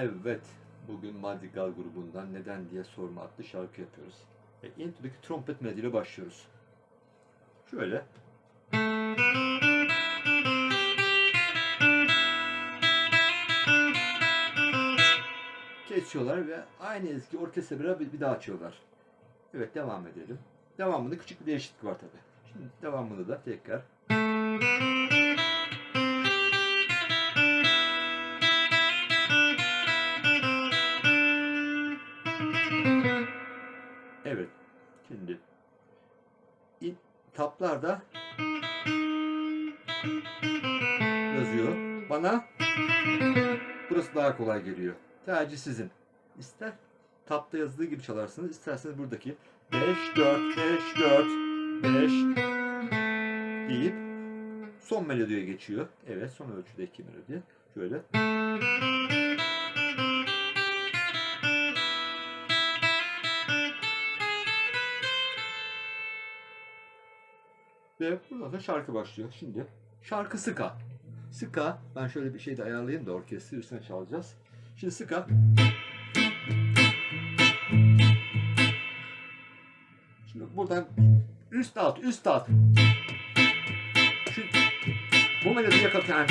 Evet, bugün Madrigal grubundan Neden diye sorma adlı şarkı yapıyoruz. Ve intro'daki trompet melodiyle başlıyoruz. Şöyle. Kesiyorlar ve aynı eski orkestra bir, bir daha açıyorlar. Evet, devam edelim. Devamında küçük bir değişiklik var tabi. Şimdi devamını da tekrar. Evet. Şimdi in, taplarda yazıyor. Bana burası daha kolay geliyor. Tercih sizin. İster tapta yazdığı gibi çalarsınız. isterseniz buradaki 5 4 5 4 5 deyip son melodiye geçiyor. Evet son ölçüdeki melodi. Şöyle. Ve buradan da şarkı başlıyor. Şimdi şarkı Ska. Ska, ben şöyle bir şey de ayarlayayım da orkestra üstüne çalacağız. Şimdi Ska. Şimdi buradan üst alt, üst alt. Şu, bu melodiyi yakalatan,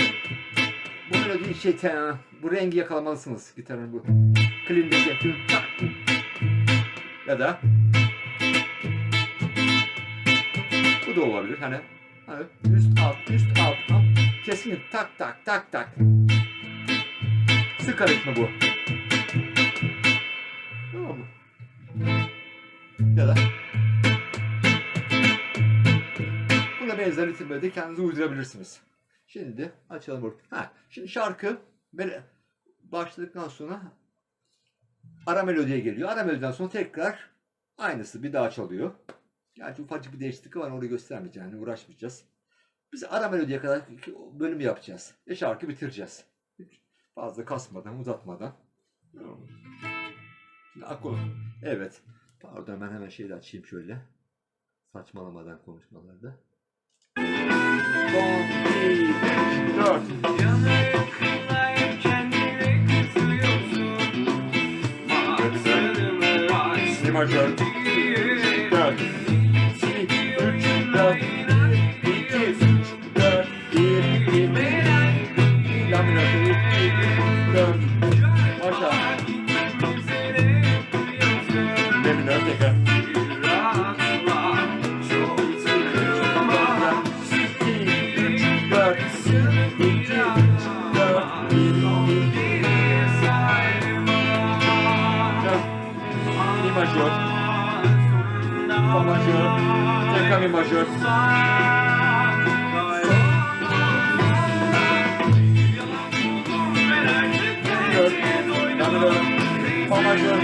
bu melodiyi şey, te- bu rengi yakalamalısınız gitarın bu. Klindeki. Ya da da olabilir. Hani, hani üst alt üst alt alt. Kesinlikle tak tak tak tak. Sık ritmi bu. Tamam mı? Ya da buna benzer ritimleri de kendinize uydurabilirsiniz. Şimdi açalım burada. Ha, şimdi şarkı böyle başladıktan sonra ara melodiye geliyor. Ara melodiden sonra tekrar aynısı bir daha çalıyor. Gerçi ufacık bir değişiklik var onu göstermeyeceğim. Yani uğraşmayacağız. Biz ara melodiye kadar bölüm yapacağız. Ve şarkı bitireceğiz. Fazla kasmadan, uzatmadan. Şimdi akor. Evet. Pardon ben hemen şeyi de açayım şöyle. Saçmalamadan konuşmalarda. Son, iki, üç, dört. Yanıklayken yine kızıyorsun Baksana. Dört. majör, tekrar mi majör. Majör, fa majör,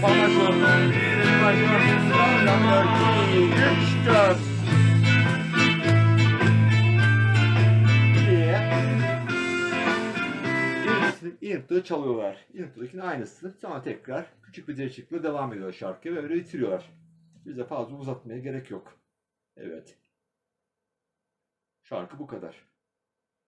fa majör, majör, la minör, 2, 3, 4. İntı çalıyorlar. İntı'dakinin aynısı. Sonra tekrar küçük bir değişiklikle devam ediyor şarkı ve öyle bitiriyorlar. Bize fazla uzatmaya gerek yok. Evet. Şarkı bu kadar.